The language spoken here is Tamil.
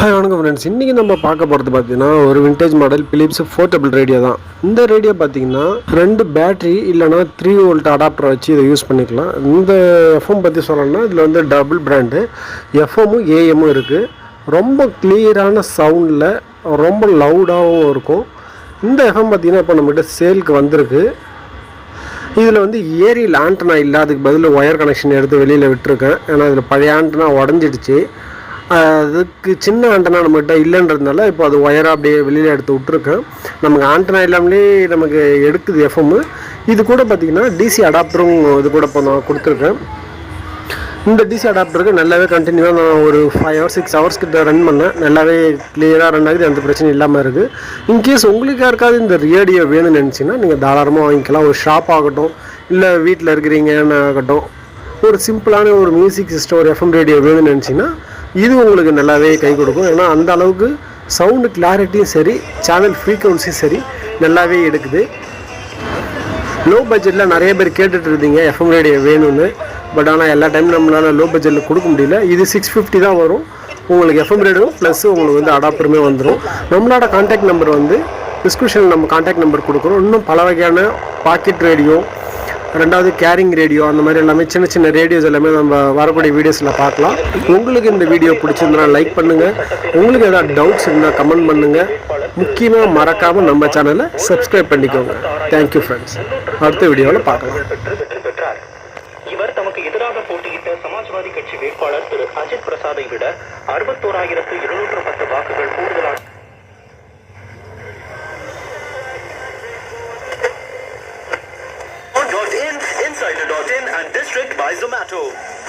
ஹாய் வணக்கம் ஃப்ரெண்ட்ஸ் இன்றைக்கி நம்ம பார்க்க போகிறது பார்த்தீங்கன்னா ஒரு vintage model Philips portable radio தான். இந்த ரேடியோ பார்த்தீங்கன்னா ரெண்டு பேட்டரி இல்லைனா த்ரீ வோல்ட் அடாப்டர் வச்சு இதை யூஸ் பண்ணிக்கலாம். இந்த எஃப்எம் பற்றி சொல்லணும்னா இதில் வந்து டபுள் பிராண்டு எஃப்எம்மும் ஏஎம்மும் இருக்குது ரொம்ப கிளியரான சவுண்டில் ரொம்ப லவுடாகவும் இருக்கும். இந்த எஃப்எம் பார்த்தீங்கன்னா இப்போ நம்மகிட்ட சேலுக்கு வந்திருக்கு. இதில் வந்து ஏரியில் ஆண்டனா இல்லாததுக்கு பதில் ஒயர் கனெக்ஷன் எடுத்து வெளியில் விட்டுருக்கேன். ஏன்னா இதில் பழைய ஆண்டனா உடஞ்சிடுச்சு. அதுக்கு சின்ன ஆண்டனா நம்மகிட்ட இல்லைன்றதுனால இப்போ அது ஒயராக அப்படியே வெளியில் எடுத்து விட்ருக்கேன் நமக்கு ஆண்டனா இல்லாமலே நமக்கு எடுக்குது எஃப்எம்மு இது கூட பார்த்திங்கன்னா டிசி அடாப்டரும் இது கூட இப்போ நான் கொடுத்துருக்கேன். இந்த டிசி அடாப்டருக்கு நல்லாவே கண்டினியூவாக நான் ஒரு ஃபைவ் ஹவர்ஸ் சிக்ஸ் ஹவர்ஸ் கிட்ட ரன் பண்ணேன். நல்லாவே கிளியராக ரன் ஆகுது எந்த பிரச்சனையும் இல்லாமல் இருக்குது இன்கேஸ் உங்களுக்கு யாருக்காவது இந்த ரேடியோ வேணும்னு நினச்சிங்கன்னா நீங்கள் தாராளமாக வாங்கிக்கலாம். ஒரு ஷாப் ஆகட்டும் இல்லை வீட்டில் இருக்கிறீங்கன்னு ஆகட்டும். ஒரு சிம்பிளான ஒரு மியூசிக் சிஸ்டம் ஒரு எஃப்எம் ரேடியோ வேணும்னு நினச்சிங்கன்னா இது உங்களுக்கு நல்லாவே கை கொடுக்கும். ஏன்னா அந்த அளவுக்கு சவுண்டு கிளாரிட்டியும் சரி சேனல் ஃப்ரீக்குவன்சியும் சரி நல்லாவே எடுக்குது. லோ பட்ஜெட்டில் நிறைய பேர் கேட்டுட்டு இருந்தீங்க எஃப்எம் ரேடியோ வேணும்னு. பட் ஆனால் எல்லா டைமும் நம்மளால் லோ பட்ஜெட்டில் கொடுக்க முடியல. இது சிக்ஸ் ஃபிஃப்டி தான் வரும். உங்களுக்கு எஃப்எம் ரேடியோ ப்ளஸ் உங்களுக்கு வந்து அடாப்டருமே வந்துடும் நம்மளோட கான்டாக்ட் நம்பர் வந்து டிஸ்கிரிப்ஷனில் நம்ம கான்டாக்ட் நம்பர் கொடுக்குறோம். இன்னும் பல வகையான பாக்கெட் ரேடியோ ரெண்டாவது கேரிங் ரேடியோ அந்த மாதிரி எல்லாமே சின்ன சின்ன ரேடியோஸ் எல்லாமே நம்ம வரக்கூடிய வீடியோஸில் பார்க்கலாம். உங்களுக்கு இந்த வீடியோ பிடிச்சிருந்தா லைக் பண்ணுங்கள் உங்களுக்கு ஏதாவது டவுட்ஸ் இருந்தால் கமெண்ட் பண்ணுங்கள் முக்கியமாக மறக்காமல் நம்ம சேனலை சப்ஸ்கிரைப் பண்ணிக்கோங்க. தேங்க்யூ ஃப்ரெண்ட்ஸ் அடுத்த வீடியோவில் பார்க்கலாம். இவர் தமக்கு எதிராக போட்டியிட்ட சமாஜ்வாதி கட்சி வேட்பாளர் திரு அஜித் பிரசாதை விட அறுபத்தோராயிரத்து இருநூற்று பத்து வாக்குகள் கூடுதல் and District by Zomato.